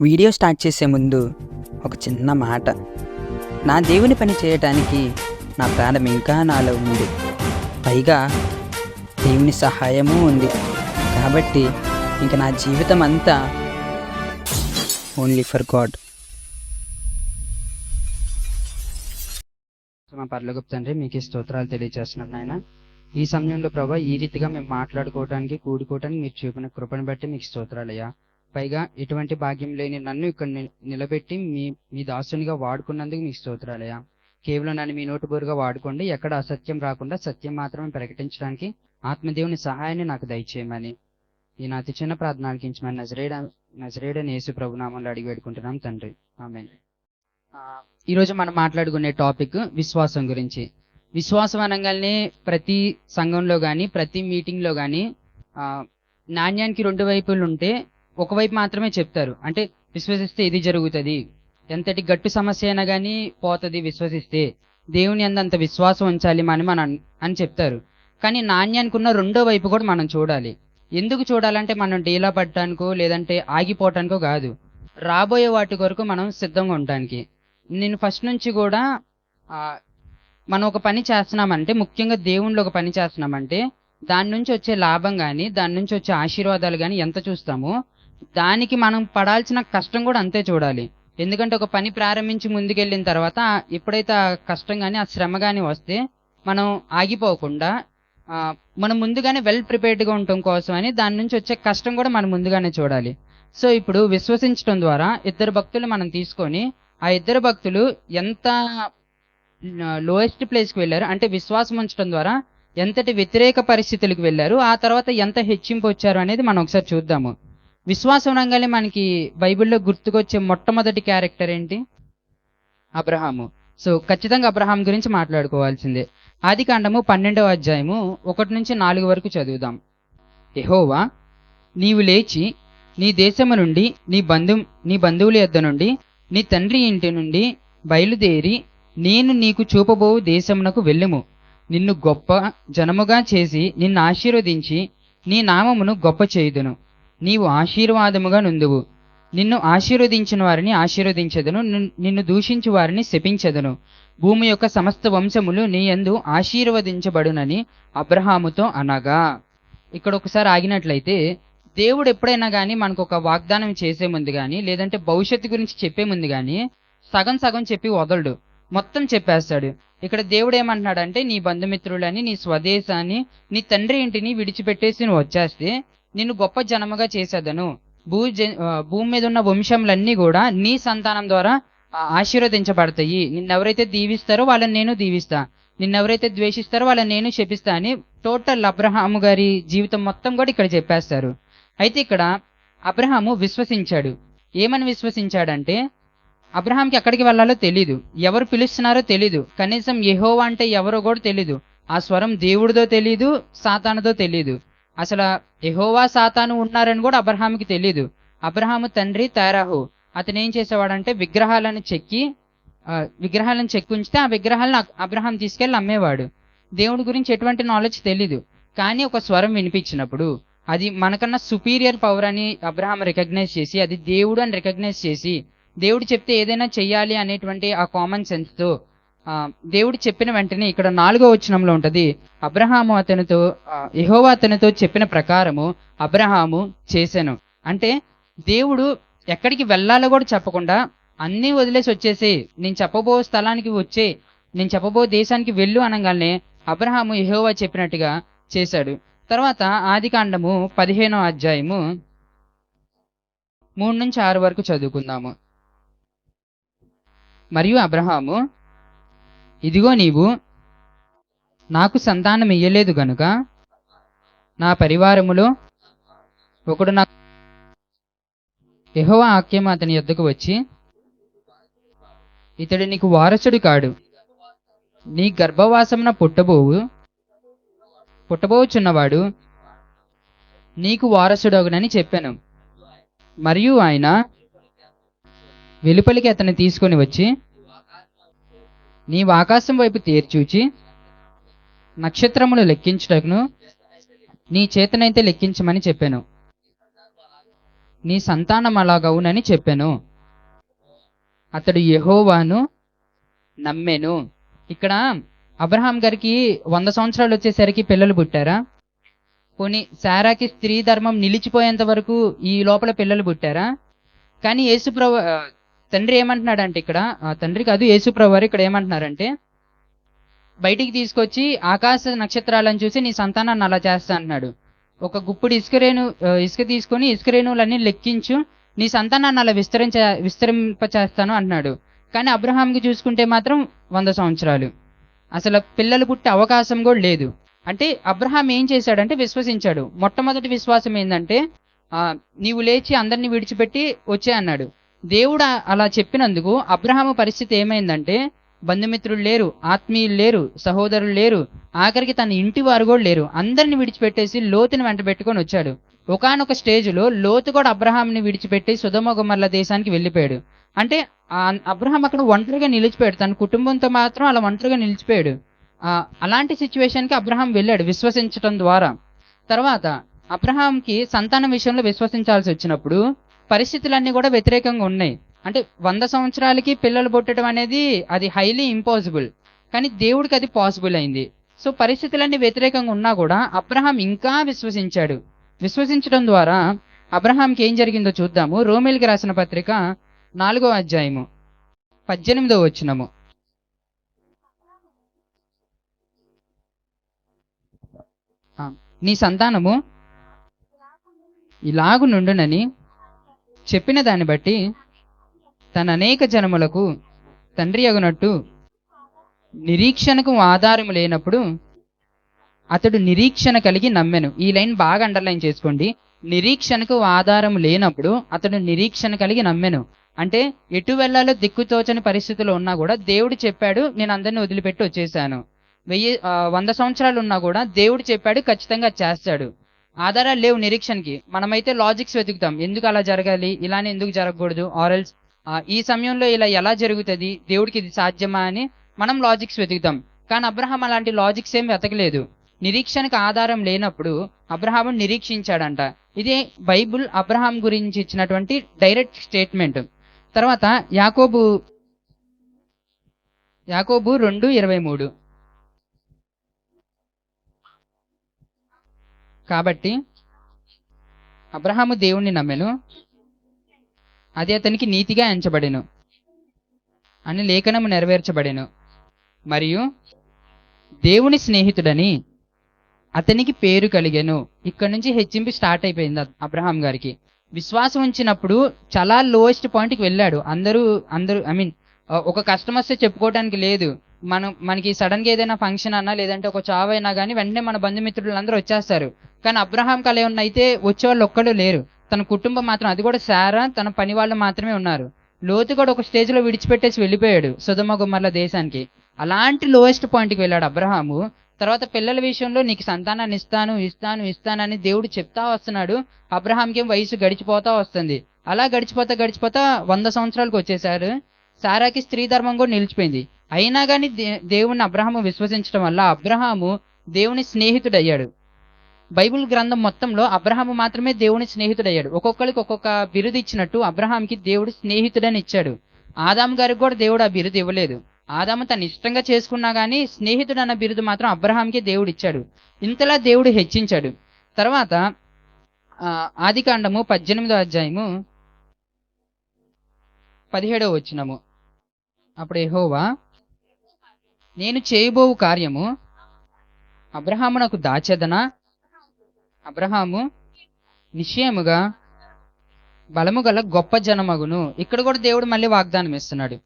Video start చేసే ముందు ఒక చిన్న మాట. నా దేవుని పని చేయటానికి నా ప్రాణం ఇంకా నాలో ఉంది. పైగా దేవుని సహాయము ఉంది. కాబట్టి ఇంక నా జీవితం అంతా ఓన్లీ ఫర్ గాడ్ మా పర్లోకపు తండ్రి మీకు ఈ స్తోత్రాలు తెలియజేస్తున్నాను నాయన. ఈ సమయంలో ప్రభా ఈ రీతిగా మేము మాట్లాడుకోవడానికి కూడుకోవడానికి మీరు చూపిన కృపను బట్టి మీకు స్తోత్రాలయ్యా. పైగా ఎటువంటి భాగ్యం లేని నన్ను ఇక్కడ నిలబెట్టి మీ మీ దాసునిగా వాడుకున్నందుకు మీకు స్తోత్రాలయ్యా కేవలం నన్ను మీ నోటు బోరుగా వాడుకోండి ఎక్కడ అసత్యం రాకుండా సత్యం మాత్రమే ప్రకటించడానికి ఆత్మదేవుని సహాయాన్ని నాకు దయచేయమని. ఈ నా అతి చిన్న ప్రార్థన ఆలకించమని నజరేడ నజరేడ యేసు ప్రభునామంలో అడిగి వేడుకుంటున్నాం తండ్రి. ఆమె ఈరోజు మనం మాట్లాడుకునే టాపిక్ విశ్వాసం గురించి. విశ్వాసం అనగానే ప్రతి సంఘంలో కానీ ప్రతి మీటింగ్లో కానీ నాణ్యానికి రెండు వైపులు ఉంటే ఒకవైపు మాత్రమే చెప్తారు. అంటే విశ్వసిస్తే ఇది జరుగుతుంది. ఎంతటి గట్టు సమస్య అయినా కానీ పోతుంది విశ్వసిస్తే. దేవుని అందంత విశ్వాసం ఉంచాలి మనం అని అని చెప్తారు. కానీ నాణ్యానికి ఉన్న రెండో వైపు కూడా మనం చూడాలి. ఎందుకు చూడాలంటే మనం డీలా పడటానికో లేదంటే ఆగిపోవటానికో కాదు. రాబోయే వాటి కొరకు మనం సిద్ధంగా ఉండటానికి. నేను ఫస్ట్ నుంచి కూడా మనం ఒక పని చేస్తున్నామంటే ముఖ్యంగా దేవుణ్ణి ఒక పని చేస్తున్నామంటే దాని నుంచి వచ్చే లాభం కానీ దాని నుంచి వచ్చే ఆశీర్వాదాలు కానీ ఎంత చూస్తామో దానికి మనం పడాల్సిన కష్టం కూడా అంతే చూడాలి. ఎందుకంటే ఒక పని ప్రారంభించి ముందుకెళ్ళిన తర్వాత ఎప్పుడైతే ఆ కష్టం కానీ ఆ శ్రమ కానీ వస్తే మనం ఆగిపోకుండా మనం ముందుగానే వెల్ ప్రిపేర్డ్గా ఉండటం కోసం అని దాని నుంచి వచ్చే కష్టం కూడా మనం ముందుగానే చూడాలి. సో ఇప్పుడు విశ్వసించడం ద్వారా ఇద్దరు భక్తులు మనం తీసుకొని ఆ ఇద్దరు భక్తులు ఎంత లోయెస్ట్ ప్లేస్కి వెళ్ళారు అంటే విశ్వాసం ఉంచడం ద్వారా ఎంతటి వ్యతిరేక పరిస్థితులకు వెళ్ళారు ఆ తర్వాత ఎంత హెచ్చింపు వచ్చారు అనేది మనం ఒకసారి చూద్దాము. విశ్వాసం అనగానే మనకి బైబిల్లో గుర్తుకొచ్చే మొట్టమొదటి క్యారెక్టర్ ఏంటి? అబ్రహాము. సో ఖచ్చితంగా అబ్రహాం గురించి మాట్లాడుకోవాల్సిందే. ఆది కాండము పన్నెండవ అధ్యాయము ఒకటి నుంచి నాలుగు వరకు చదువుదాం. యెహోవా నీవు లేచి నీ దేశము నుండి నీ బంధు నీ బంధువుల యొద్ద నుండి నీ తండ్రి ఇంటి నుండి బయలుదేరి నేను నీకు చూపబో దేశమునకు వెళ్ళుము. నిన్ను గొప్ప జనముగా చేసి నిన్ను ఆశీర్వదించి నీ నామమును గొప్ప చేయుదును. నీవు ఆశీర్వాదముగా నుందువు నిన్ను ఆశీర్వదించిన వారిని ఆశీర్వదించెదను నిన్ను దూషించు వారిని శపించెదను. భూమి యొక్క సమస్త వంశములు నీ యందు ఆశీర్వదించబడునని అబ్రహాముతో అనగా. ఇక్కడ ఒకసారి ఆగినట్లయితే దేవుడు ఎప్పుడైనా కానీ మనకు ఒక వాగ్దానం చేసే ముందు కానీ లేదంటే భవిష్యత్తు గురించి చెప్పే ముందు కానీ సగం సగం చెప్పి వదలడు. మొత్తం చెప్పేస్తాడు. ఇక్కడ దేవుడు ఏమంటున్నాడంటే నీ బంధుమిత్రులని నీ స్వదేశాన్ని నీ తండ్రి ఇంటిని విడిచిపెట్టేసి నువ్వు వచ్చేస్తే నిన్ను గొప్ప జనముగా చేసేదను. భూ జ- భూమి మీద ఉన్న వంశంలన్నీ కూడా నీ సంతానం ద్వారా ఆశీర్వదించబడతాయి. నిన్నెవరైతే దీవిస్తారో వాళ్ళని నేను దీవిస్తా. నిన్నెవరైతే ద్వేషిస్తారో వాళ్ళని నేను శపిస్తా అని టోటల్ అబ్రహాము గారి జీవితం మొత్తం కూడా ఇక్కడ చెప్పేస్తారు. అయితే ఇక్కడ అబ్రహాము విశ్వసించాడు. ఏమని విశ్వసించాడంటే అబ్రహాంకి ఎక్కడికి వెళ్ళాలో తెలీదు. ఎవరు పిలుస్తున్నారో తెలీదు. కనీసం యెహోవా అంటే ఎవరో కూడా తెలీదు. ఆ స్వరం దేవుడిదో తెలీదు సాతానుదో తెలీదు. అసలు ఎహోవా సాతాను ఉన్నారని కూడా అబ్రహాంకి తెలియదు అబ్రహాము తండ్రి తేరాహు. అతను ఏం చేసేవాడంటే విగ్రహాలను చెక్కి విగ్రహాలను చెక్కి ఉంచితే ఆ విగ్రహాలను అబ్రహాం తీసుకెళ్ళి అమ్మేవాడు. దేవుడి గురించి ఎటువంటి నాలెడ్జ్ తెలీదు. కానీ ఒక స్వరం వినిపించినప్పుడు అది మనకన్నా సుపీరియర్ పవర్ అని అబ్రహాం రికగ్నైజ్ చేసి అది దేవుడు అని రికగ్నైజ్ చేసి దేవుడు చెప్తే ఏదైనా చెయ్యాలి అనేటువంటి ఆ కామన్ సెన్స్తో దేవుడు చెప్పిన వెంటనే ఇక్కడ నాలుగో వచనంలో ఉంటది అబ్రహాము అతనితో యహోవా అతనితో చెప్పిన ప్రకారము అబ్రహాము చేశాను అంటే దేవుడు ఎక్కడికి వెళ్ళాలో కూడా చెప్పకుండా అన్నీ వదిలేసి వచ్చేసి నేను చెప్పబో స్థలానికి వచ్చే నేను చెప్పబో దేశానికి వెళ్ళు అనగానే అబ్రహాము యహోవా చెప్పినట్టుగా చేశాడు. తర్వాత ఆది కాండము పదిహేనో అధ్యాయము మూడు నుంచి ఆరు వరకు చదువుకుందాము. మరియు అబ్రహాము ఇదిగో నీవు నాకు సంతానం ఇయ్యలేదు గనుక నా పరివారములో ఒకడు నా యెహోవా ఆక్యం అతని యొద్దకు వచ్చి ఇతడు నీకు వారసుడు కాడు. నీ గర్భవాసమున పుట్టబోవు పుట్టబోచున్నవాడు నీకు వారసుడగునని చెప్పాను. మరియు ఆయన వెలుపలికి అతన్ని తీసుకొని వచ్చి నీవు ఆకాశం వైపు తీర్చూచి నక్షత్రములు లెక్కించుటకును నీ చేతనైతే లెక్కించమని చెప్పాను. నీ సంతానం అలాగవునని చెప్పాను. అతడు యహోవాను నమ్మెను. ఇక్కడ అబ్రహాం గారికి వంద సంవత్సరాలు వచ్చేసరికి పిల్లలు పుట్టారా? పోనీ శారాకి స్త్రీ ధర్మం నిలిచిపోయేంత వరకు ఈ లోపల పిల్లలు పుట్టారా? కానీ యేసుప్రభు తండ్రి ఏమంటున్నాడంటే ఇక్కడ తండ్రి కాదు యేసుప్రభు వారు ఇక్కడ ఏమంటున్నారంటే బయటికి తీసుకొచ్చి ఆకాశ నక్షత్రాలను చూసి నీ సంతానాన్ని అలా చేస్తా అంటున్నాడు. ఒక గుప్పుడు ఇసుకరేణు ఇసుక తీసుకొని ఇసుకరేణువులన్నీ లెక్కించు నీ సంతానాన్ని అలా విస్తరించ విస్తరింపచేస్తాను అంటున్నాడు. కానీ అబ్రహాంకి చూసుకుంటే మాత్రం వంద సంవత్సరాలు. అసలు పిల్లలు పుట్టే అవకాశం కూడా లేదు. అంటే అబ్రహాం ఏం చేశాడంటే విశ్వసించాడు. మొట్టమొదటి విశ్వాసం ఏంటంటే నీవు లేచి అందరినీ విడిచిపెట్టి వచ్చే అన్నాడు. దేవుడు అలా చెప్పినందుకు అబ్రహాము పరిస్థితి ఏమైందంటే బంధుమిత్రులు లేరు ఆత్మీయులు లేరు సహోదరులు లేరు ఆఖరికి తన ఇంటి వారు కూడా లేరు. అందరిని విడిచిపెట్టేసి లోతుని వెంట పెట్టుకొని వచ్చాడు. ఒకానొక స్టేజ్లో లోతు కూడా అబ్రహాంని విడిచిపెట్టి సుధమగుమర్ల దేశానికి వెళ్ళిపోయాడు. అంటే అబ్రహాం అక్కడ ఒంటరిగా నిలిచిపోయాడు. తన కుటుంబంతో మాత్రం అలా ఒంటరిగా నిలిచిపోయాడు. అలాంటి సిచ్యువేషన్కి అబ్రహాం వెళ్ళాడు విశ్వసించటం ద్వారా. తర్వాత అబ్రహాంకి సంతానం విషయంలో విశ్వసించాల్సి వచ్చినప్పుడు పరిస్థితులన్నీ కూడా వ్యతిరేకంగా ఉన్నాయి. అంటే వంద సంవత్సరాలకి పిల్లలు పుట్టడం అనేది అది హైలీ ఇంపాసిబుల్ కానీ దేవుడికి అది పాసిబుల్ అయింది. సో పరిస్థితులన్నీ వ్యతిరేకంగా ఉన్నా కూడా అబ్రహాం ఇంకా విశ్వసించాడు. విశ్వసించడం ద్వారా అబ్రహాంకి ఏం జరిగిందో చూద్దాము. రోమిల్కి రాసిన పత్రిక నాలుగో అధ్యాయము పద్దెనిమిదో వచ్చినము నీ సంతానము ఇలాగు నుండునని చెప్పిన దాన్ని బట్టి తన అనేక జనములకు తండ్రి అగునట్టు నిరీక్షణకు ఆధారము లేనప్పుడు అతడు నిరీక్షణ కలిగి నమ్మెను. ఈ లైన్ బాగా అండర్లైన్ చేసుకోండి. నిరీక్షణకు ఆధారం లేనప్పుడు అతడు నిరీక్షణ కలిగి నమ్మెను. అంటే ఎటు వెళ్ళాలో దిక్కుతోచని పరిస్థితులు ఉన్నా కూడా దేవుడు చెప్పాడు నేను అందరిని వదిలిపెట్టి వచ్చేసాను. వెయ్యి వంద సంవత్సరాలు ఉన్నా కూడా దేవుడు చెప్పాడు ఖచ్చితంగా చేస్తాడు. ఆధారాలు లేవు నిరీక్షణకి. మనమైతే లాజిక్స్ వెతుకుతాం. ఎందుకు అలా జరగాలి? ఇలానే ఎందుకు జరగకూడదు? ఆరల్స్ ఈ సమయంలో ఇలా ఎలా జరుగుతుంది? దేవుడికి ఇది సాధ్యమా అని మనం లాజిక్స్ వెతుకుతాం. కానీ అబ్రహాం అలాంటి లాజిక్స్ ఏం వెతకలేదు. నిరీక్షణకు ఆధారం లేనప్పుడు అబ్రహాము నిరీక్షించాడంట. ఇదే బైబుల్ అబ్రహాం గురించి ఇచ్చినటువంటి డైరెక్ట్ స్టేట్మెంట్. తర్వాత యాకోబు యాకోబు రెండు ఇరవై మూడు. కాబట్టి అబ్రహాము దేవుణ్ణి నమ్మెను. అది అతనికి నీతిగా ఎంచబడెను. అని లేఖనము నెరవేర్చబడెను. మరియు దేవుని స్నేహితుడని అతనికి పేరు కలిగెను. ఇక్కడ నుంచి హెచ్చింపు స్టార్ట్ అయిపోయింది అబ్రహాం గారికి. విశ్వాసం ఉంచినప్పుడు చాలా లోయెస్ట్ పాయింట్కి వెళ్ళాడు. అందరూ అందరూ ఐ మీన్ ఒక కష్టం వస్తే చెప్పుకోవడానికి లేదు. మనం మనకి సడన్గా ఏదైనా ఫంక్షన్ అన్నా లేదంటే ఒక చావు అయినా కానీ వెంటనే మన బంధుమిత్రులు అందరూ వచ్చేస్తారు. కానీ అబ్రహాం కళ అయితే అయితే వచ్చేవాళ్ళు ఒక్కడు లేరు. తన కుటుంబం మాత్రం అది కూడా సారా తన పని వాళ్ళు మాత్రమే ఉన్నారు. లోతు కూడా ఒక స్టేజ్లో విడిచిపెట్టేసి వెళ్ళిపోయాడు సుధమ గుమ్మర్ల దేశానికి. అలాంటి లోయెస్ట్ పాయింట్కి వెళ్ళాడు అబ్రహాము. తర్వాత పిల్లల విషయంలో నీకు సంతానాన్ని ఇస్తాను ఇస్తాను ఇస్తానని దేవుడు చెప్తా వస్తున్నాడు. అబ్రహాంకి వయసు గడిచిపోతా వస్తుంది. అలా గడిచిపోతా గడిచిపోతా వంద సంవత్సరాలకు వచ్చేసారు సారాకి స్త్రీ ధర్మం కూడా నిలిచిపోయింది. అయినా కానీ దే దేవుని అబ్రహాము విశ్వసించడం వల్ల అబ్రహాము దేవుని స్నేహితుడయ్యాడు. బైబుల్ గ్రంథం మొత్తంలో అబ్రహాము మాత్రమే దేవుని స్నేహితుడయ్యాడు. ఒక్కొక్కరికి ఒక్కొక్క బిరుదు ఇచ్చినట్టు అబ్రహాంకి దేవుడు స్నేహితుడని ఇచ్చాడు. ఆదాం గారికి కూడా దేవుడు ఆ బిరుదు ఇవ్వలేదు. ఆదాము తను ఇష్టంగా చేసుకున్నా గానీ స్నేహితుడు అన్న బిరుదు మాత్రం అబ్రహాంకి దేవుడు ఇచ్చాడు. ఇంతలా దేవుడు హెచ్చించాడు. తర్వాత ఆది ఆదికాండము పద్దెనిమిదో అధ్యాయము పదిహేడవ వచ్చినము అప్పుడు ఎహోవా నేను చేయబోవు కార్యము అబ్రహామునకు దాచెదనా? అబ్రహాము నిశ్చయముగా బలము గల గొప్ప జనమగును. ఇక్కడ కూడా దేవుడు మళ్ళీ వాగ్దానం ఇస్తున్నాడు.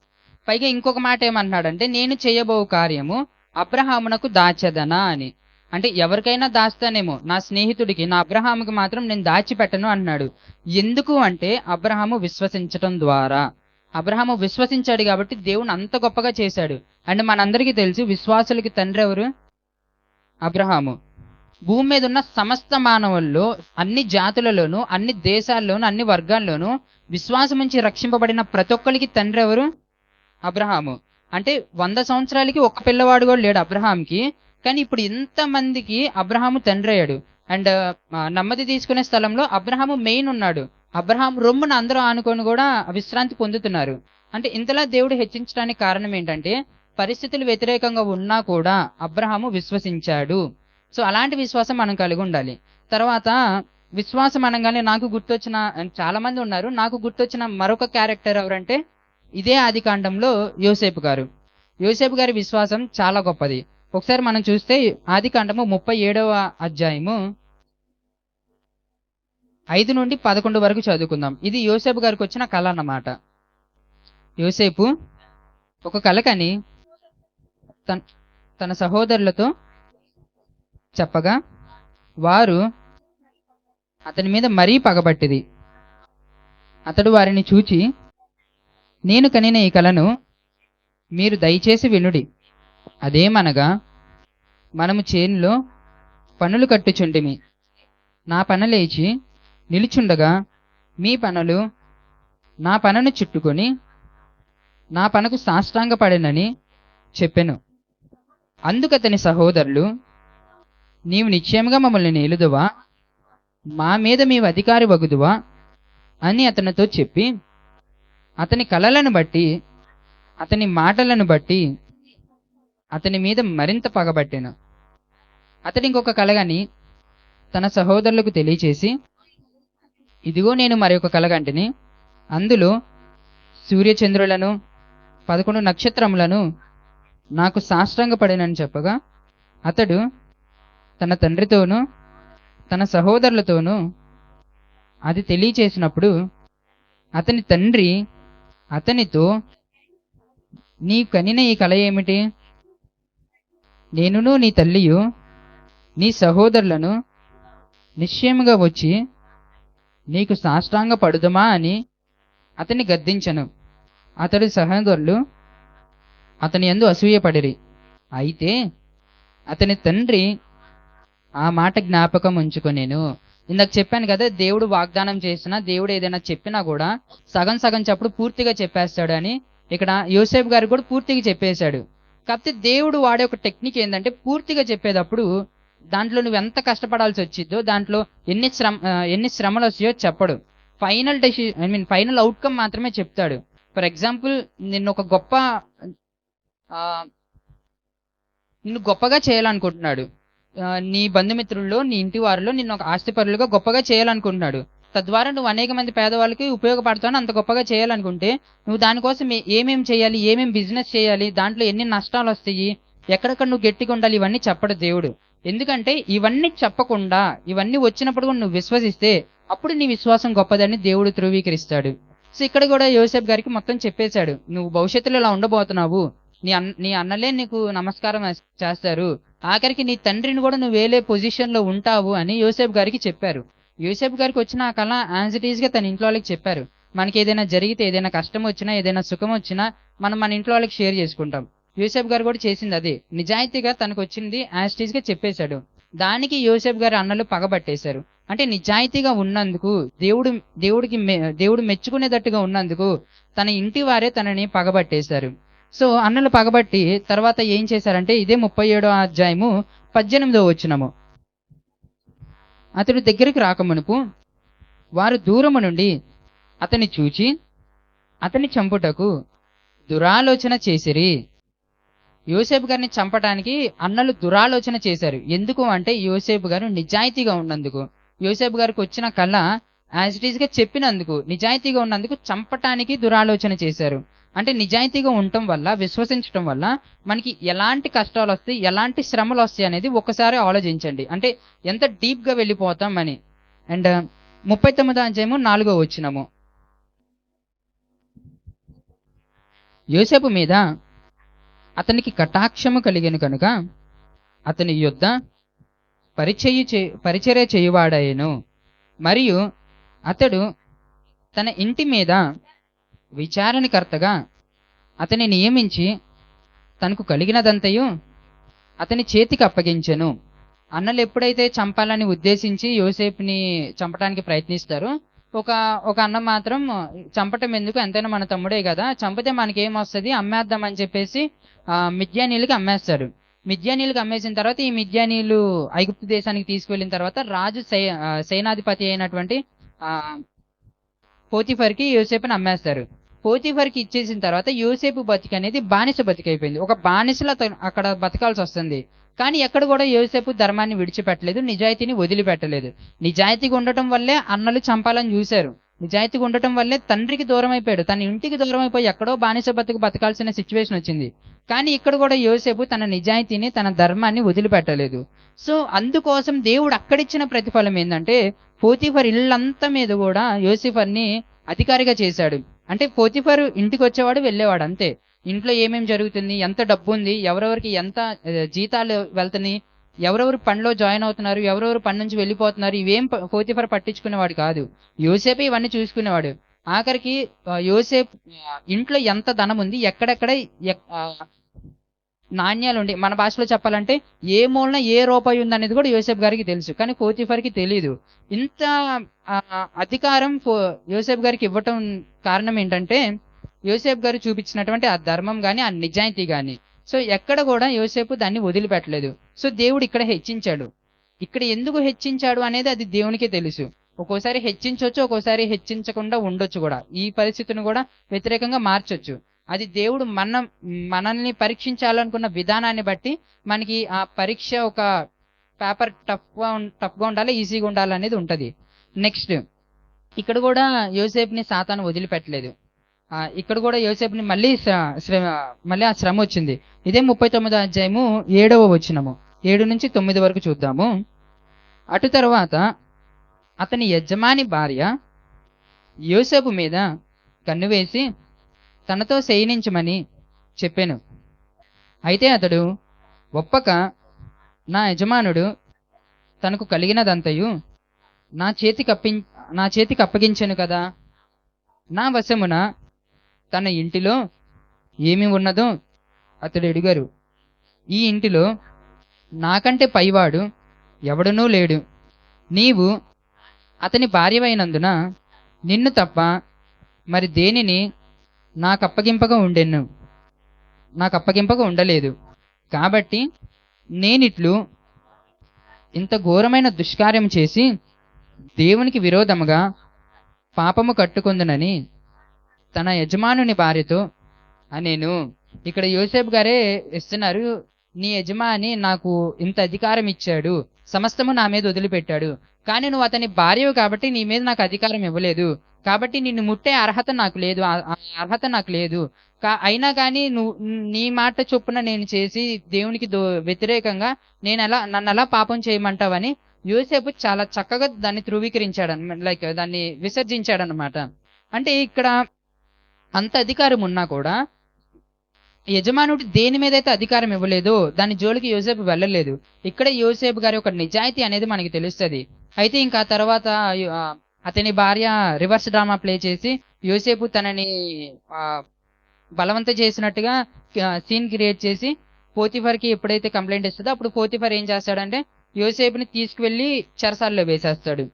పైగా ఇంకొక మాట ఏమంటున్నాడంటే నేను చేయబోవు కార్యము అబ్రహామునకు దాచెదనా అని. అంటే ఎవరికైనా దాస్తానేమో నా స్నేహితుడికి నా అబ్రహాముకి మాత్రం నేను దాచిపెట్టను అన్నాడు ఎందుకు అంటే అబ్రహాము విశ్వసించటం ద్వారా. అబ్రహాము విశ్వసించాడు కాబట్టి దేవుని అంత గొప్పగా చేశాడు. అండ్ మనందరికీ తెలుసు విశ్వాసులకి తండ్రి ఎవరు? అబ్రహాము. భూమి మీద ఉన్న సమస్త మానవుల్లో అన్ని జాతులలోనూ అన్ని దేశాల్లోనూ అన్ని వర్గాల్లోనూ విశ్వాసం నుంచి రక్షింపబడిన ప్రతి ఒక్కరికి తండ్రి ఎవరు? అబ్రహాము. అంటే వంద సంవత్సరాలకి ఒక్క పిల్లవాడు కూడా లేడు అబ్రహాంకి కానీ ఇప్పుడు ఇంతమందికి అబ్రహాము తండ్రి అయ్యాడు. అండ్ నెమ్మది తీసుకునే స్థలంలో అబ్రహాము మెయిన్ ఉన్నాడు. అబ్రహాం రొమ్మును అందరూ ఆనుకొని కూడా విశ్రాంతి పొందుతున్నారు. అంటే ఇంతలా దేవుడు హెచ్చించడానికి కారణం ఏంటంటే పరిస్థితులు వ్యతిరేకంగా ఉన్నా కూడా అబ్రహాము విశ్వసించాడు. సో అలాంటి విశ్వాసం మనం కలిగి ఉండాలి. తర్వాత విశ్వాసం అనగానే నాకు గుర్తొచ్చిన చాలా మంది ఉన్నారు. నాకు గుర్తొచ్చిన మరొక క్యారెక్టర్ ఎవరంటే ఇదే ఆది కాండంలో యోసేపు గారు. యోసేపు గారి విశ్వాసం చాలా గొప్పది. ఒకసారి మనం చూస్తే ఆది కాండము ముప్పై ఏడవ అధ్యాయము ఐదు నుండి పదకొండు వరకు చదువుకుందాం. ఇది యోసేపు గారికి వచ్చిన కళ అన్నమాట. యోసేపు ఒక కలకని తన తన సహోదరులతో చెప్పగా వారు అతని మీద మరీ పగబట్టిది అతడు వారిని చూచి నేను కనిన ఈ కలను మీరు దయచేసి వినుడి. అదేమనగా మనము చేనులో పనులు కట్టుచుండిమి నా పన లేచి నిలుచుండగా మీ పనులు నా పనను చుట్టుకొని నా పనకు సాష్టాంగపడనని చెప్పెను. అందుకతని సహోదరులు నీవు నిశ్చయంగా మమ్మల్ని నేలుదువా? మా మీద మీవు అధికారి వగుదువా? అని అతనితో చెప్పి అతని కళలను బట్టి అతని మాటలను బట్టి అతని మీద మరింత పగబట్టాను. అతడు ఇంకొక కలగని తన సహోదరులకు తెలియచేసి ఇదిగో నేను మరొక కలగంటిని. అందులో సూర్యచంద్రులను పదకొండు నక్షత్రములను నాకు సాష్టాంగపడినని చెప్పగా అతడు తన తండ్రితోనూ తన సహోదరులతోనూ అది తెలియచేసినప్పుడు అతని తండ్రి అతనితో నీ కనిన ఈ కళ ఏమిటి? నేనును నీ తల్లియు నీ సహోదరులను నిశ్చయముగా వచ్చి నీకు సాష్టాంగ పడుదమా అని అతన్ని గద్దించను. అతడి సహోదరులు అతని ఎందు అసూయపడిరి. అయితే అతని తండ్రి ఆ మాట జ్ఞాపకం ఉంచుకునేను. ఇందాక చెప్పాను కదా దేవుడు వాగ్దానం చేసినా దేవుడు ఏదైనా చెప్పినా కూడా సగం సగం చప్పుడు పూర్తిగా చెప్పేస్తాడు అని ఇక్కడ యోసేఫ్ గారు కూడా పూర్తిగా చెప్పేశాడు. కాకపోతే దేవుడు వాడే ఒక టెక్నిక్ ఏంటంటే పూర్తిగా చెప్పేటప్పుడు దాంట్లో నువ్వు ఎంత కష్టపడాల్సి వచ్చిద్దో దాంట్లో ఎన్ని శ్రమ ఎన్ని శ్రమలు వస్తాయో చెప్పడు. ఫైనల్ డెసి ఐ మీన్ ఫైనల్ అవుట్కమ్ మాత్రమే చెప్తాడు. ఫర్ ఎగ్జాంపుల్ నిన్ను ఒక గొప్ప నిన్ను గొప్పగా చేయాలనుకుంటున్నాడు. నీ బంధుమిత్రుల్లో నీ ఇంటి వారిలో నిన్ను ఒక ఆస్తిపరులుగా గొప్పగా చేయాలనుకుంటున్నాడు. తద్వారా నువ్వు అనేక మంది పేదవాళ్ళకి ఉపయోగపడతావు అంత గొప్పగా చేయాలనుకుంటే నువ్వు దానికోసం ఏమేమి చేయాలి ఏమేమి బిజినెస్ చేయాలి దాంట్లో ఎన్ని నష్టాలు వస్తాయి ఎక్కడెక్కడ నువ్వు గట్టిగా ఉండాలి ఇవన్నీ చెప్పడు దేవుడు. ఎందుకంటే ఇవన్నీ చెప్పకుండా ఇవన్నీ వచ్చినప్పుడు కూడా నువ్వు విశ్వసిస్తే అప్పుడు నీ విశ్వాసం గొప్పదని దేవుడు ధృవీకరిస్తాడు. సో ఇక్కడ కూడా యోసేఫ్ గారికి మొత్తం చెప్పేశాడు. నువ్వు భవిష్యత్తులో ఇలా ఉండబోతున్నావు. నీ అన్న నీ అన్నలే నీకు నమస్కారం చేస్తారు. ఆఖరికి నీ తండ్రిని కూడా నువ్వు వేలే పొజిషన్లో ఉంటావు అని యోసేఫ్ గారికి చెప్పారు. యూసేఫ్ గారికి వచ్చిన ఆ కళ గా తన ఇంట్లో వాళ్ళకి చెప్పారు. మనకి ఏదైనా జరిగితే ఏదైనా కష్టం వచ్చినా ఏదైనా సుఖం వచ్చినా మనం మన ఇంట్లో వాళ్ళకి షేర్ చేసుకుంటాం. యూసెఫ్ గారు కూడా చేసింది అదే. నిజాయితీగా తనకు వచ్చింది యాస్టీజ్గా చెప్పేశాడు. దానికి యూసెఫ్ గారి అన్నలు పగబట్టేశారు. అంటే నిజాయితీగా ఉన్నందుకు దేవుడు దేవుడికి దేవుడు మెచ్చుకునేటట్టుగా ఉన్నందుకు తన ఇంటి వారే తనని పగబట్టేశారు. సో అన్నలు పగబట్టి తర్వాత ఏం చేశారంటే ఇదే ముప్పై ఏడో అధ్యాయము పద్దెనిమిదో వచ్చినము అతడు దగ్గరికి రాకమునుపు వారు దూరము నుండి అతని చూచి అతని చంపుటకు దురాలోచన చేసిరి. యోసేపు గారిని చంపడానికి అన్నలు దురాలోచన చేశారు. ఎందుకు అంటే యోసేపు గారు నిజాయితీగా ఉన్నందుకు. యోసేపు గారికి వచ్చిన కళ యాజ్ ఇట్ ఈస్గా చెప్పినందుకు నిజాయితీగా ఉన్నందుకు చంపటానికి దురాలోచన చేశారు. అంటే నిజాయితీగా ఉండటం వల్ల విశ్వసించడం వల్ల మనకి ఎలాంటి కష్టాలు వస్తాయి ఎలాంటి శ్రమలు వస్తాయి అనేది ఒకసారి ఆలోచించండి. అంటే ఎంత డీప్గా వెళ్ళిపోతాం అని. అండ్ ముప్పై తొమ్మిదో అధ్యాయము నాలుగో వచ్చినము యోసేపు మీద అతనికి కటాక్షము కలిగిన కనుక అతని యుద్ధ పరిచయ చే పరిచర్య చేయువాడాయను మరియు అతడు తన ఇంటి మీద విచారణకర్తగా అతని నియమించి తనకు కలిగినదంతయు అతని చేతికి అప్పగించెను. అన్నలు ఎప్పుడైతే చంపాలని ఉద్దేశించి యోసేపుని చంపడానికి ప్రయత్నిస్తారో ఒక ఒక అన్న మాత్రం చంపటం ఎందుకు? ఎంతైనా మన తమ్ముడే కదా. చంపితే మనకేం వస్తుంది అమ్మేద్దామని చెప్పేసి ఆ, అమ్మేస్తారు. అమ్మేస్తాడు మిద్యానీయులకి అమ్మేసిన తర్వాత ఈ మిద్యానీలు ఐగుప్తు దేశానికి తీసుకువెళ్ళిన తర్వాత రాజు సై సేనాధిపతి అయినటువంటి ఆ పోతిఫర్కి యూసేపుని అమ్మేస్తారు. పోతిఫర్కి ఇచ్చేసిన తర్వాత యూసేపు బతికి అనేది బానిస బతికి అయిపోయింది ఒక బానిసలో అక్కడ బతకాల్సి వస్తుంది. కానీ ఎక్కడ కూడా యోసేపు ధర్మాన్ని విడిచిపెట్టలేదు నిజాయితీని వదిలిపెట్టలేదు. నిజాయితీగా ఉండటం వల్లే అన్నలు చంపాలని చూశారు. నిజాయితీగా ఉండటం వల్లే తండ్రికి దూరం అయిపోయాడు తన ఇంటికి దూరం అయిపోయి ఎక్కడో బానిస బతుకు బతకాల్సిన సిచ్యువేషన్ వచ్చింది. కానీ ఇక్కడ కూడా యోసేపు తన నిజాయితీని తన ధర్మాన్ని వదిలిపెట్టలేదు. సో అందుకోసం దేవుడు అక్కడిచ్చిన ప్రతిఫలం ఏంటంటే పోతిఫర్ ఇల్లంతా మీద కూడా యోసిఫర్ని అధికారిగా చేశాడు. అంటే పోతిఫర్ ఇంటికి వచ్చేవాడు వెళ్ళేవాడు అంతే. ఇంట్లో ఏమేమి జరుగుతుంది ఎంత డబ్బు ఉంది ఎవరెవరికి ఎంత జీతాలు వెళ్తున్నాయి ఎవరెవరు పనిలో జాయిన్ అవుతున్నారు ఎవరెవరు పని నుంచి వెళ్ళిపోతున్నారు ఇవేం పోతిఫర్ పట్టించుకునేవాడు కాదు. యోసేపే ఇవన్నీ చూసుకునేవాడు. ఆఖరికి యోసేపు ఇంట్లో ఎంత ధనం ఉంది ఎక్కడెక్కడ నాణ్యాలు ఉండి మన భాషలో చెప్పాలంటే ఏ మూలన ఏ రూపాయి ఉంది అనేది కూడా యోసేఫ్ గారికి తెలుసు కానీ పోతిఫర్కి తెలియదు ఇంత అధికారం ఫో- గారికి ఇవ్వటం కారణం ఏంటంటే యోసేఫ్ గారు చూపించినటువంటి ఆ ధర్మం కానీ ఆ నిజాయితీ కానీ సో ఎక్కడ కూడా యోసేపు దాన్ని వదిలిపెట్టలేదు. సో దేవుడు ఇక్కడ హెచ్చించాడు. ఇక్కడ ఎందుకు హెచ్చించాడు అనేది అది దేవునికే తెలుసు. ఒక్కోసారి హెచ్చించవచ్చు ఒక్కోసారి హెచ్చించకుండా ఉండొచ్చు కూడా. ఈ పరిస్థితిని కూడా వ్యతిరేకంగా మార్చొచ్చు. అది దేవుడు మన మనల్ని పరీక్షించాలనుకున్న విధానాన్ని బట్టి మనకి ఆ పరీక్ష ఒక పేపర్ టఫ్గా టఫ్గా ఉండాలి ఈజీగా ఉండాలి అనేది ఉంటుంది. నెక్స్ట్ ఇక్కడ కూడా యోసేపుని సాతాను వదిలిపెట్టలేదు. ఇక్కడ కూడా యోసేపుని మళ్ళీ మళ్ళీ ఆ శ్రమ వచ్చింది. ఇదే ముప్పై తొమ్మిదో అధ్యాయము ఏడవ వచ్చినము ఏడు నుంచి తొమ్మిది వరకు చూద్దాము. అటు తర్వాత అతని యజమాని భార్య యోసేపు మీద కన్ను వేసి తనతో శయనించమని చెప్పాను. అయితే అతడు ఒప్పక నా యజమానుడు తనకు కలిగినదంతయు నా చేతి కప్పి నా చేతికి అప్పగించాను కదా. నా వశమున తన ఇంటిలో ఏమి ఉన్నదో అతడు అడిగారు ఈ ఇంటిలో నాకంటే పైవాడు ఎవడనూ లేడు. నీవు అతని భార్యవైనందున నిన్ను తప్ప మరి దేనిని నాకు అప్పగింపగా ఉండెను? నాకు అప్పగింపగా ఉండలేదు. కాబట్టి నేనిట్లు ఇంత ఘోరమైన దుష్కార్యం చేసి దేవునికి విరోధముగా పాపము కట్టుకుందనని తన యజమానుని భార్యతో నేను ఇక్కడ యోసేపు గారే ఇస్తున్నారు. నీ యజమాని నాకు ఇంత అధికారం ఇచ్చాడు. సమస్తము నా మీద వదిలిపెట్టాడు. కానీ నువ్వు అతని భార్యవు కాబట్టి నీ మీద నాకు అధికారం ఇవ్వలేదు. కాబట్టి నిన్ను ముట్టే అర్హత నాకు లేదు. అర్హత నాకు లేదు. కా- అయినా కానీ నువ్వు నీ మాట చొప్పున నేను చేసి దేవునికి దో- వ్యతిరేకంగా నేను ఎలా నన్ను ఎలా పాపం చేయమంటావని యోసేపు చాలా చక్కగా దాన్ని ధృవీకరించాడు లైక్ దాన్ని విసర్జించాడనమాట అంటే ఇక్కడ అంత అధికారం ఉన్నా కూడా యజమానుడు దేని మీద అయితే అధికారం ఇవ్వలేదో దాని జోలికి యోసేపు వెళ్ళలేదు. ఇక్కడ యోసేపు గారి ఒక నిజాయితీ అనేది మనకి తెలుస్తుంది. అయితే ఇంకా తర్వాత అతని భార్య రివర్స్ డ్రామా ప్లే చేసి యోసేపు తనని బలవంత బలవంతం చేసినట్టుగా సీన్ క్రియేట్ చేసి పోతిఫర్కి ఎప్పుడైతే కంప్లైంట్ ఇస్తుందో అప్పుడు పోతిఫర్ ఏం చేస్తాడంటే యోసేపుని తీసుకువెళ్ళి చెరసాల్లో వేసేస్తాడు.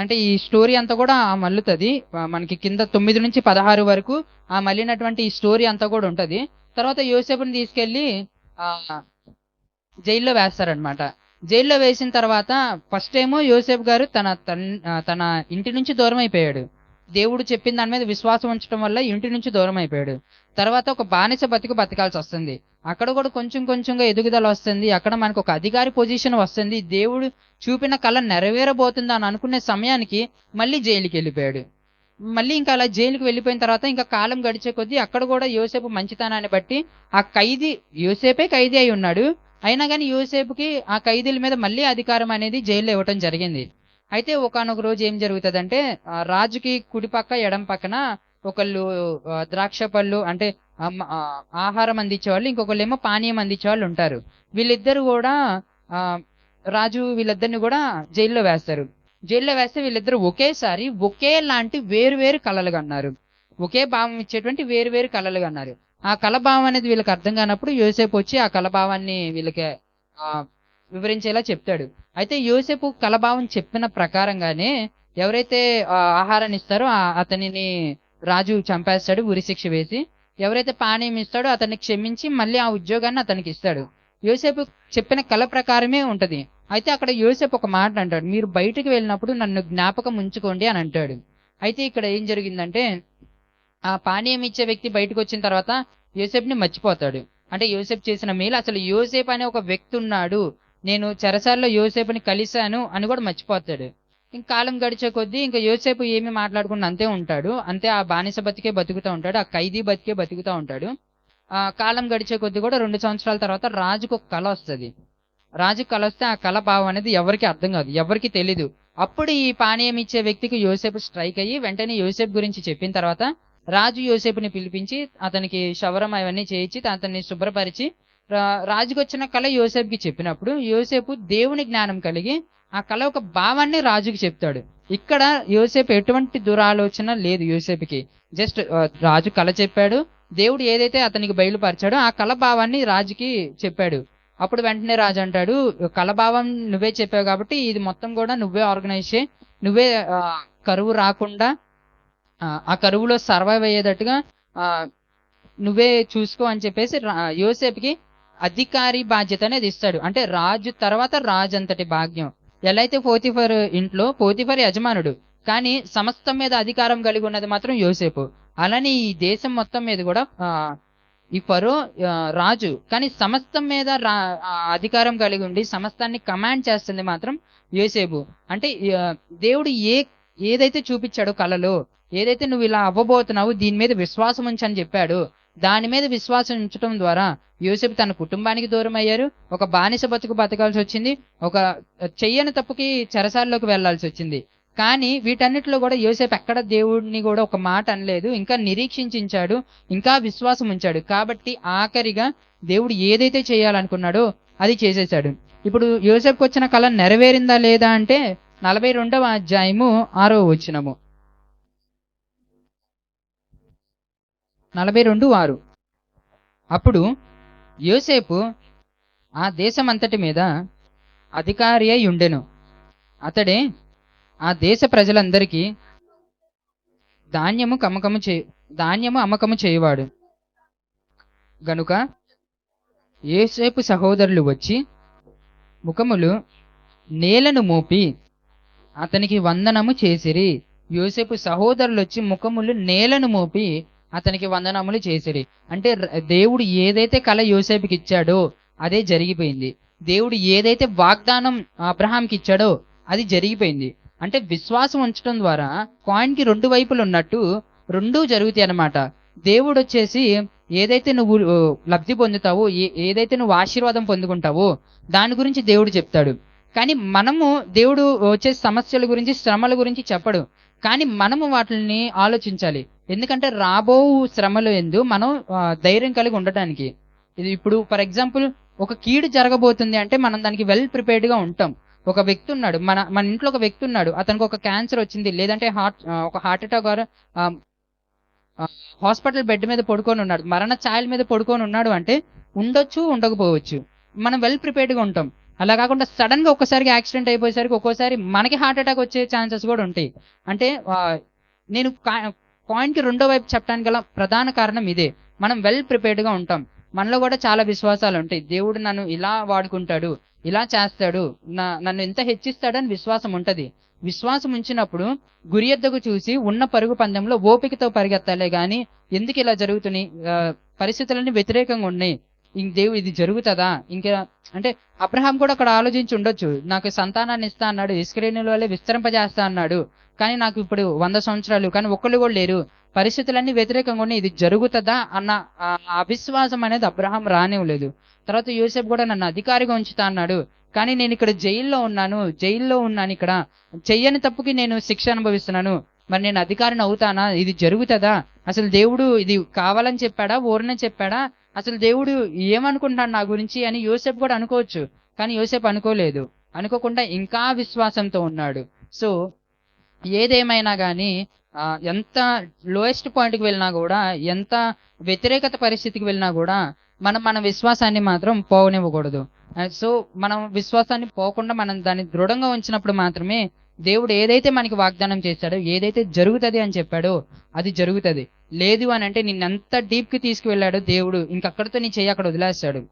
అంటే ఈ స్టోరీ అంతా కూడా మల్లుతుంది. మనకి కింద తొమ్మిది నుంచి పదహారు వరకు ఆ మళ్ళినటువంటి ఈ స్టోరీ అంతా కూడా ఉంటది. తర్వాత యోసేపుని తీసుకెళ్ళి ఆ జైల్లో వేస్తారనమాట జైల్లో వేసిన తర్వాత ఫస్ట్ ఏమో యోసేపు గారు తన తన ఇంటి నుంచి దూరం అయిపోయాడు దేవుడు చెప్పిన దాని మీద విశ్వాసం ఉంచడం వల్ల ఇంటి నుంచి దూరం అయిపోయాడు తర్వాత ఒక బానిస బతుకు బతకాల్సి వస్తుంది అక్కడ కూడా కొంచెం కొంచెంగా ఎదుగుదల వస్తుంది. అక్కడ మనకు ఒక అధికారి పొజిషన్ వస్తుంది. దేవుడు చూపిన కళ నెరవేరబోతుంది అని అనుకునే సమయానికి మళ్ళీ జైలుకి వెళ్ళిపోయాడు. మళ్ళీ ఇంకా అలా జైలుకి వెళ్ళిపోయిన తర్వాత ఇంకా కాలం గడిచే కొద్దీ అక్కడ కూడా యోసేపు మంచితనాన్ని బట్టి ఆ ఖైదీ యోసేపే ఖైదీ అయి ఉన్నాడు. అయినా కానీ యోసేపుకి ఆ ఖైదీల మీద మళ్ళీ అధికారం అనేది జైల్లో ఇవ్వటం జరిగింది. అయితే ఒకనొక రోజు ఏం జరుగుతుందంటే ఆ రాజుకి కుడి పక్క ఎడం పక్కన ఒకళ్ళు ద్రాక్ష పళ్ళు అంటే ఆహారం అందించే వాళ్ళు ఇంకొకళ్ళు ఏమో పానీయం అందించే వాళ్ళు ఉంటారు. వీళ్ళిద్దరు కూడా రాజు వీళ్ళిద్దరిని కూడా జైల్లో వేస్తారు. జైల్లో వేస్తే వీళ్ళిద్దరు ఒకేసారి ఒకే లాంటి వేరు వేరు కళలుగా అన్నారు ఒకే భావం ఇచ్చేటువంటి వేరు వేరు కళలుగా అన్నారు ఆ కళభావం అనేది వీళ్ళకి అర్థం కానప్పుడు యోసేపు వచ్చి ఆ కళభావాన్ని వీళ్ళకి ఆ, వివరించేలా చెప్తాడు. అయితే యోసేపు కళభావం చెప్పిన ప్రకారంగానే ఎవరైతే ఆహారాన్ని ఇస్తారో అతనిని రాజు చంపేస్తాడు ఉరిశిక్ష వేసి. ఎవరైతే పానీయం ఇస్తాడో అతన్ని క్షమించి మళ్ళీ ఆ ఉద్యోగాన్ని అతనికి ఇస్తాడు. యోసేపు చెప్పిన కళ ప్రకారమే ఉంటది. అయితే అక్కడ యోసేపు ఒక మాట అంటాడు. మీరు బయటకు వెళ్ళినప్పుడు నన్ను జ్ఞాపకం ఉంచుకోండి అని అంటాడు. అయితే ఇక్కడ ఏం జరిగిందంటే ఆ పానీయం ఇచ్చే వ్యక్తి బయటకు వచ్చిన తర్వాత యోసేపుని మర్చిపోతాడు. అంటే యోసేపు చేసిన మేలు అసలు యోసేపు అనే ఒక వ్యక్తి ఉన్నాడు. నేను చెరసాల్లో యోసేపుని కలిశాను అని కూడా మర్చిపోతాడు. ఇంక కాలం గడిచే కొద్దీ ఇంకా యోసేపు ఏమి మాట్లాడకుండా అంతే ఉంటాడు. అంతే ఆ బానిస బతికే బతుకుతూ ఉంటాడు ఆ ఖైదీ బతికే బతుకుతూ ఉంటాడు. ఆ కాలం గడిచే కొద్దీ కూడా రెండు సంవత్సరాల తర్వాత రాజుకు ఒక కళ వస్తుంది. రాజుకు కళ వస్తే ఆ కళ భావం అనేది ఎవరికి అర్థం కాదు ఎవరికి తెలీదు. అప్పుడు ఈ పానీయం ఇచ్చే వ్యక్తికి యోసేపు స్ట్రైక్ అయ్యి వెంటనే యోసేపు గురించి చెప్పిన తర్వాత రాజు యోసేపుని పిలిపించి అతనికి శవరం అవన్నీ చేయించి అతన్ని శుభ్రపరిచి రాజుకు వచ్చిన కళ యోసేపుకి చెప్పినప్పుడు యోసేపు దేవుని జ్ఞానం కలిగి ఆ కళ ఒక భావాన్ని రాజుకి చెప్తాడు. ఇక్కడ యోసేపు ఎటువంటి దురాలోచన లేదు యోసేపుకి. జస్ట్ రాజు కళ చెప్పాడు. దేవుడు ఏదైతే అతనికి బయలుపరిచాడో ఆ కళ భావాన్ని రాజుకి చెప్పాడు. అప్పుడు వెంటనే రాజు అంటాడు కలభావం నువ్వే చెప్పావు కాబట్టి ఇది మొత్తం కూడా నువ్వే ఆర్గనైజ్ చేయి. నువ్వే కరువు రాకుండా ఆ, కరువులో సర్వైవ్ అయ్యేటట్టుగా నువ్వే చూసుకో అని చెప్పేసి రా- యోసేపుకి అధికారి బాధ్యత అనేది ఇస్తాడు అంటే రాజు తర్వాత రాజు అంతటి భాగ్యం. ఎలా అయితే పోతిఫర్ ఇంట్లో పోతిఫర్ యజమానుడు. కానీ సమస్తం మీద అధికారం కలిగి ఉన్నది మాత్రం యోసేపు. అలానే ఈ దేశం మొత్తం మీద కూడా ఈ ఫరో రాజు. కానీ సమస్తం మీద రా అధికారం కలిగి ఉండి సమస్తాన్ని కమాండ్ చేస్తుంది మాత్రం యోసేపు. అంటే దేవుడు ఏ ఏదైతే చూపించాడో కళలో ఏదైతే నువ్వు ఇలా అవ్వబోతున్నావు దీని మీద విశ్వాసం ఉంచని చెప్పాడు. దాని మీద విశ్వాసం ఉంచడం ద్వారా యోసేపు తన కుటుంబానికి దూరం అయ్యారు ఒక బానిస బతుకు బతకాల్సి వచ్చింది. ఒక చెయ్యని తప్పుకి చెరసాల్లోకి వెళ్ళాల్సి వచ్చింది. కానీ వీటన్నిటిలో కూడా యోసేపు ఎక్కడ దేవుడిని కూడా ఒక మాట అనలేదు. ఇంకా నిరీక్షించాడు ఇంకా విశ్వాసం ఉంచాడు. కాబట్టి ఆఖరిగా దేవుడు ఏదైతే చేయాలనుకున్నాడో అది చేసేశాడు. ఇప్పుడు యోసేపుకి వచ్చిన కళ నెరవేరిందా లేదా అంటే నలభై రెండవ అధ్యాయము ఆరో వచ్చినము నలభై రెండు ఆరు అప్పుడు యోసేపు ఆ దేశమంతటి మీద అధికారి అయి ఉండెను. అతడే ఆ దేశ ప్రజలందరికీ ధాన్యము కమ్మకము చే ధాన్యము అమ్మకము చేయవాడు. గనుక యోసేపు సహోదరులు వచ్చి ముఖములు నేలను మోపి అతనికి వందనము చేసిరి. యోసేపు సహోదరులు వచ్చి ముఖములు నేలను మోపి అతనికి వందనములు చేసిరి. అంటే దేవుడు ఏదైతే కళ యోసేపుకి ఇచ్చాడో అదే జరిగిపోయింది. దేవుడు ఏదైతే వాగ్దానం అబ్రహాంకి ఇచ్చాడో అది జరిగిపోయింది. అంటే విశ్వాసం ఉంచడం ద్వారా కాయిన్కి రెండు వైపులు ఉన్నట్టు రెండూ జరుగుతాయి అన్నమాట. దేవుడు వచ్చేసి ఏదైతే నువ్వు లబ్ధి పొందుతావో ఏ- ఏదైతే నువ్వు ఆశీర్వాదం పొందుకుంటావో దాని గురించి దేవుడు చెప్తాడు. కానీ మనము దేవుడు వచ్చే సమస్యల గురించి శ్రమల గురించి చెప్పడు. కానీ మనము వాటిని ఆలోచించాలి. ఎందుకంటే రాబో శ్రమలు ఎందు మనం ధైర్యం కలిగి ఉండటానికి. ఇది ఇప్పుడు ఫర్ ఎగ్జాంపుల్ ఒక కీడు జరగబోతుంది అంటే మనం దానికి వెల్ ప్రిపేర్డ్గా ఉంటాం. ఒక వ్యక్తి ఉన్నాడు మన మన ఇంట్లో ఒక వ్యక్తి ఉన్నాడు అతనికి ఒక క్యాన్సర్ వచ్చింది లేదంటే హార్ట్ ఒక హార్ట్ అటాక్ హాస్పిటల్ బెడ్ మీద పడుకొని ఉన్నాడు మరణ ఛాయల మీద పడుకొని ఉన్నాడు అంటే ఉండొచ్చు ఉండకపోవచ్చు. మనం వెల్ ప్రిపేర్డ్గా ఉంటాం. అలా కాకుండా సడన్గా ఒక్కసారికి యాక్సిడెంట్ అయిపోయేసరికి ఒక్కోసారి మనకి హార్ట్ అటాక్ వచ్చే ఛాన్సెస్ కూడా ఉంటాయి. అంటే నేను పాయింట్కి రెండో వైపు చెప్పడానికి గల ప్రధాన కారణం ఇదే. మనం వెల్ ప్రిపేర్డ్గా ఉంటాం. మనలో కూడా చాలా విశ్వాసాలు ఉంటాయి. దేవుడు నన్ను ఇలా వాడుకుంటాడు ఇలా చేస్తాడు నా నన్ను ఎంత హెచ్చిస్తాడని విశ్వాసం ఉంటది. విశ్వాసం ఉంచినప్పుడు గురి ఎద్దకు చూసి ఉన్న పరుగు పందెంలో ఓపికతో పరిగెత్తాలే గాని ఎందుకు ఇలా జరుగుతున్నాయి? పరిస్థితులన్నీ వ్యతిరేకంగా ఉన్నాయి. దేవుడు ఇది జరుగుతుందా? ఇంకా అంటే అబ్రహాం కూడా అక్కడ ఆలోచించి ఉండొచ్చు. నాకు సంతానాన్ని ఇస్తా అన్నాడు ఇస్క్రేణుల వల్లే విస్తరింపజేస్తా అన్నాడు. కానీ నాకు ఇప్పుడు వంద సంవత్సరాలు కానీ ఒక్కళ్ళు కూడా లేరు. పరిస్థితులన్నీ వ్యతిరేకంగా ఉన్నాయి. ఇది జరుగుతుందా అన్న ఆ అవిశ్వాసం అనేది అబ్రహాం రానివ్వలేదు. తర్వాత యూసెఫ్ కూడా నన్ను అధికారిగా ఉంచుతా అన్నాడు. కానీ నేను ఇక్కడ జైల్లో ఉన్నాను. జైల్లో ఉన్నాను ఇక్కడ. చెయ్యని తప్పుకి నేను శిక్ష అనుభవిస్తున్నాను. మరి నేను అధికారిని అవుతానా? ఇది జరుగుతుందా? అసలు దేవుడు ఇది కావాలని చెప్పాడా? ఊరనే చెప్పాడా? అసలు దేవుడు ఏమనుకుంటాడు నా గురించి అని యోసేపు కూడా అనుకోవచ్చు కానీ యోసేపు అనుకోలేదు. అనుకోకుండా ఇంకా విశ్వాసంతో ఉన్నాడు. సో ఏదేమైనా కానీ ఎంత లోయెస్ట్ పాయింట్కి వెళ్ళినా కూడా ఎంత వ్యతిరేకత పరిస్థితికి వెళ్ళినా కూడా మనం మన విశ్వాసాన్ని మాత్రం పోవనివ్వకూడదు. సో మనం విశ్వాసాన్ని పోకుండా మనం దాన్ని దృఢంగా ఉంచినప్పుడు మాత్రమే దేవుడు ఏదైతే మనకి వాగ్దానం చేశాడో ఏదైతే జరుగుతుంది అని చెప్పాడో అది జరుగుతుంది. లేదు అని అంటే నిన్నెంత డీప్కి తీసుకువెళ్ళాడో దేవుడు. ఇంకక్కడితో నీ చెయ్యి అక్కడ వదిలేస్తాడు.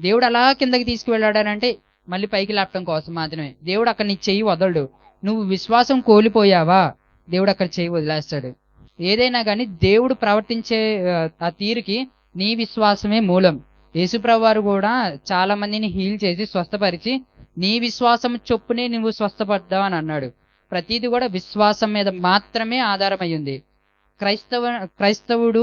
దేవుడు అలా కిందకి తీసుకువెళ్ళాడనంటే మళ్ళీ పైకి లేపటం కోసం మాత్రమే. దేవుడు అక్కడ నీ చెయ్యి వదలడు. నువ్వు విశ్వాసం కోల్పోయావా? దేవుడు అక్కడ చేయి వదిలేస్తాడు. ఏదైనా కానీ దేవుడు ప్రవర్తించే ఆ, ఆ తీరుకి నీ విశ్వాసమే మూలం. యేసుప్రభు వారు కూడా చాలా మందిని హీల్ చేసి స్వస్థపరిచి నీ విశ్వాసం చొప్పునే నువ్వు స్వస్థపడ్డావు అని అన్నాడు. ప్రతిది కూడా విశ్వాసం మీద మాత్రమే ఆధారమయ్యింది క్రైస్తవ క్రైస్తవుడు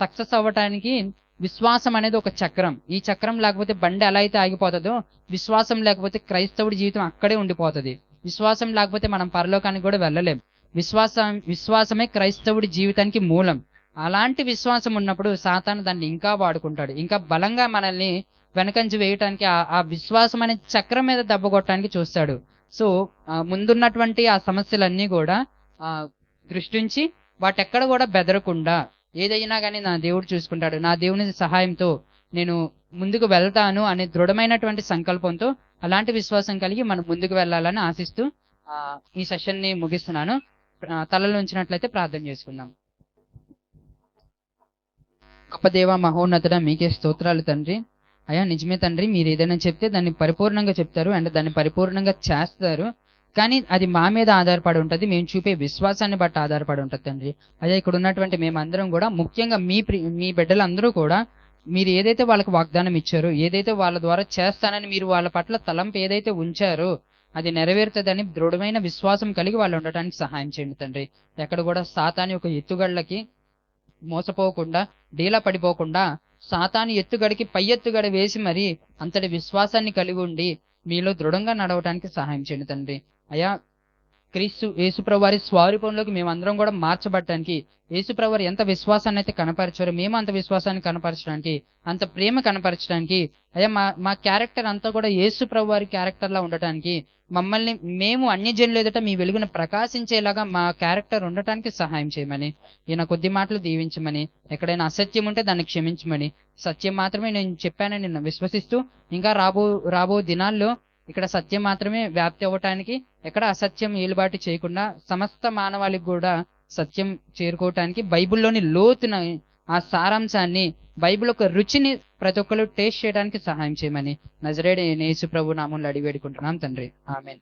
సక్సెస్ అవ్వటానికి విశ్వాసం అనేది ఒక చక్రం. ఈ చక్రం లేకపోతే బండి ఎలా అయితే ఆగిపోతుందో విశ్వాసం లేకపోతే క్రైస్తవుడి జీవితం అక్కడే ఉండిపోతుంది. విశ్వాసం లేకపోతే మనం పరలోకానికి కూడా వెళ్ళలేం. విశ్వాసం విశ్వాసమే క్రైస్తవుడి జీవితానికి మూలం. అలాంటి విశ్వాసం ఉన్నప్పుడు సాతాను దాన్ని ఇంకా వాడుకుంటాడు. ఇంకా బలంగా మనల్ని వెనకంచి వేయటానికి ఆ- ఆ విశ్వాసం అనే చక్రం మీద దెబ్బ కొట్టడానికి చూస్తాడు. సో ముందున్నటువంటి ఆ సమస్యలన్నీ కూడా ఆ దృష్టించి వాటెక్కడ కూడా బెదరకుండా ఏదైనా కానీ నా దేవుడు చూసుకుంటాడు నా దేవుని సహాయంతో నేను ముందుకు వెళ్తాను అనే దృఢమైనటువంటి సంకల్పంతో అలాంటి విశ్వాసం కలిగి మనం ముందుకు వెళ్ళాలని ఆశిస్తూ ఆ, ఈ సెషన్ని ముగిస్తున్నాను తలలో ఉంచినట్లయితే ప్రార్థన చేసుకుందాం. గొప్ప దేవ మహోన్నతుడ మీకే స్తోత్రాలు తండ్రి. అయ్యా నిజమే తండ్రి మీరు ఏదైనా చెప్తే దాన్ని పరిపూర్ణంగా చెప్తారు అండ్ దాన్ని పరిపూర్ణంగా చేస్తారు. కానీ అది మా మీద ఆధారపడి ఉంటుంది మేము చూపే విశ్వాసాన్ని బట్టి ఆధారపడి ఉంటుంది తండ్రి. అదే ఇక్కడ ఉన్నటువంటి మేమందరం కూడా ముఖ్యంగా మీ ప్రి- మీ బిడ్డలందరూ కూడా మీరు ఏదైతే వాళ్ళకి వాగ్దానం ఇచ్చారో ఏదైతే వాళ్ళ ద్వారా చేస్తానని మీరు వాళ్ళ పట్ల తలంపు ఏదైతే ఉంచారో అది నెరవేరుతుందని దృఢమైన విశ్వాసం కలిగి వాళ్ళు ఉండటానికి సహాయం చేయండి తండ్రి. ఎక్కడ కూడా సాతాని ఒక ఎత్తుగళ్ళకి మోసపోకుండా డీలా పడిపోకుండా సాతాను ఎత్తుగడికి పై ఎత్తుగడ వేసి మరి అంతటి విశ్వాసాన్ని కలిగి ఉండి మీలో దృఢంగా నడవటానికి సహాయం చేయండి తండ్రి. అయా క్రీస్తు యేసుప్రవారి స్వారూపంలోకి మేమందరం కూడా మార్చబడటానికి యేసుప్రవారు ఎంత విశ్వాసాన్ని అయితే కనపరిచారో మేము అంత విశ్వాసాన్ని కనపరచడానికి అంత ప్రేమ కనపరచడానికి అయ్యా మా మా క్యారెక్టర్ అంతా కూడా యేసుప్రవారి క్యారెక్టర్ లా ఉండటానికి మమ్మల్ని మేము అన్ని జనులు ఎదుట మీ వెలుగును ప్రకాశించేలాగా మా క్యారెక్టర్ ఉండటానికి సహాయం చేయమని ఈయన కొద్ది మాటలు దీవించమని ఎక్కడైనా అసత్యం ఉంటే దాన్ని క్షమించమని సత్యం మాత్రమే నేను చెప్పానని నిన్న విశ్వసిస్తూ ఇంకా రాబో రాబో దినాల్లో ఇక్కడ సత్యం మాత్రమే వ్యాప్తి అవ్వటానికి ఎక్కడ అసత్యం ఏలుబాటు చేయకుండా సమస్త మానవాళికి కూడా సత్యం చేరుకోవటానికి బైబిల్లోని లోతున ఆ సారాంశాన్ని బైబిల్ యొక్క రుచిని ప్రతి ఒక్కరు టేస్ట్ చేయడానికి సహాయం చేయమని నజరేడు నేసు ప్రభు నామంలో అడిగి వేడుకుంటున్నాం తండ్రి. ఆమెన్.